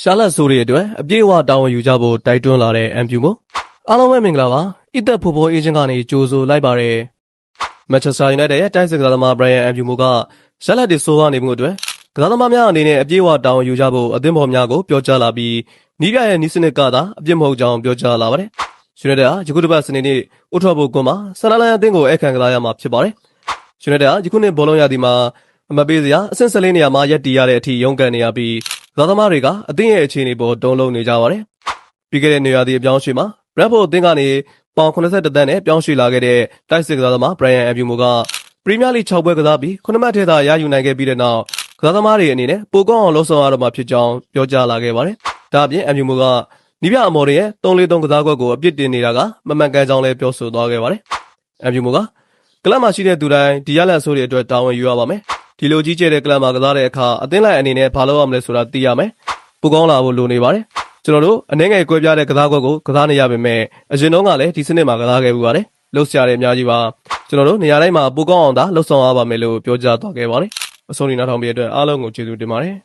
ရှာလက်ဆိုးတွေအတွက်အပြည့်အဝတာဝန်ယူကြဖို့တိုက်တွန်းလာတဲ့အမ်ပြူမို့အားလုံးပဲမင်္ဂလာပါအစ်သက်ဖိုဖိုအေဂျင့်ကနေကြိုဆိုလိုက်ပါတယ်မန်ချက်စတာယူနိုက်တက်ရဲ့တိုက်စစ်ကစားသမားဘရိုင်ယန်အမ်ပြူမိုကရှာလက်တွေဆိုးရနေမှုအတွက်ကစားသမားများအနေနဲ့အပြည့်အဝတာဝန်ယူကြဖို့အသင်းပေါ်များကိုပြောကြားလာပြီးနီးပြရဲ့နီးစနစ်ကသာအပြစ်မဟုတ်ကြောင်းပြောကြားလာပါတယ်ယူနိုက်တက်ဟာယခုတစ်ပတ်စနေနေ့ဥထော်ဘိုကွန်မှာဆန်လာလန်အသင်းကိုအခမ်းကစားရမှာဖြစ်ပါတယ်ယူနိုက်တက်ဟာယခုနှစ်ဘောလုံးရာသီမှာအမပေးစရာအဆင့်၁၄နေရာမှာရပ်တည်ရတဲ့အထိရုန်းကန်နေရပြီး ကစားသမားတွေကအသင်းရဲ့အခြေအနေပေါ်တုံးလုံးနေကြပါတယ်။ပြီးခဲ့တဲ့နေရာသည့်အပြောင်းအရွှေ့မှာ Bradford အသင်းကနေပေါင်81တန်းနဲ့ပြောင်းရွှေ့လာခဲ့တဲ့တိုက်စစ်ကစားသမား Brian Abumo ကပရီးမီးယားလိ6ပွဲကစားပြီး9မှတ်ထဲသာရယူနိုင်ခဲ့ပြီးတဲ့နောက်ကစားသမားတွေအနေနဲ့ပိုကောင်းအောင်လှုပ်ဆောင်ရတော့မှာဖြစ်ကြောင်းပြောကြားလာခဲ့ပါတယ်။ဒါအပြင် Abumo ကနီးပြအမော်တွေရဲ့3-4-3ကစားကွက်ကိုအပြစ်တင်နေတာကမမှန်ကန်ကြောင်းလည်းပြောဆိုသွားခဲ့ပါတယ်။ Abumo ကကလပ်မှာရှိတဲ့သူတိုင်းဒီရလန်ဆိုးတွေအတွက်တာဝန်ယူရပါမယ်။ ဒီလိုကြီးကျယ်တဲ့ကလပ်မှာကစားတဲ့အခါအသင်းလိုက်အနေနဲ့ဘာလုပ်ရမလဲဆိုတာသိရမယ်။ပိုကောင်းလာဖို့လိုနေပါတယ်။ကျွန်တော်တို့အနေငယ်ကွဲပြားတဲ့ကစားကွက်ကိုကစားနေရပေမဲ့အရင်တုန်းကလည်းဒီစနစ်မှာကစားခဲ့မှုပါတယ်။လှုပ်ရှားတဲ့အများကြီးပါ။ကျွန်တော်တို့နေရာတိုင်းမှာပိုကောင်းအောင်သာလှုပ်ဆောင်ရပါမယ်လို့ပြောကြားသွားခဲ့ပါတယ်။အဆုံးဒီနောက်ထောင်ပြတဲ့အတွက်အားလုံးကိုကျေးဇူးတင်ပါတယ်။